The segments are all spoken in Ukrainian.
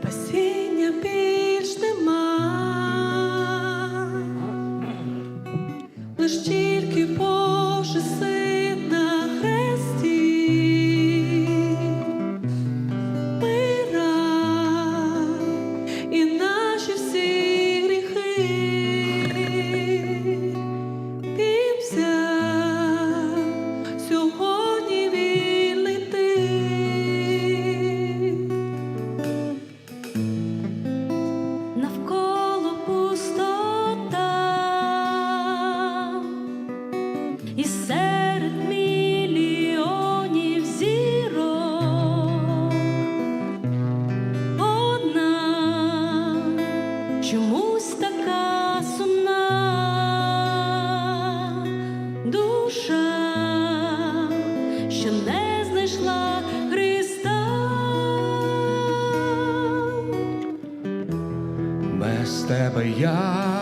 спасіння більш нема, лиш і серед мільйонів чомусь така сумна душа, що не знайшла Христа. Без тебе я,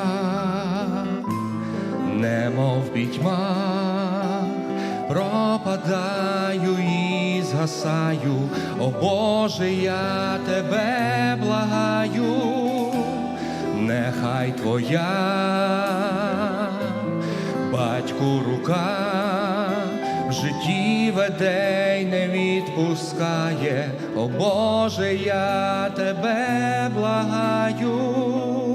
немов пітьма, пропадаю і згасаю, о Боже, я тебе благаю, нехай твоя батьку рука в житті веде й не відпускає, о Боже, я тебе благаю.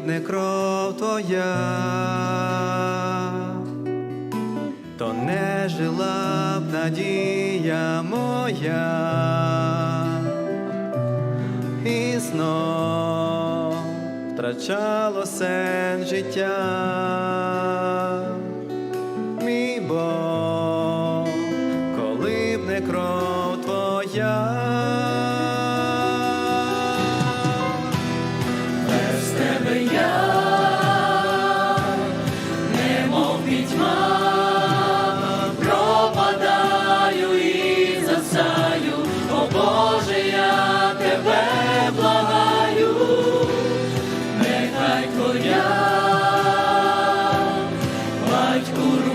Коли б не кров твоя, то не жила б надія моя, і знов втрачало сен життя, мій Бог, коли б не кров твоя пітьма пропадаю і засаю, о Боже, тебе благаю, нехай коня батьку.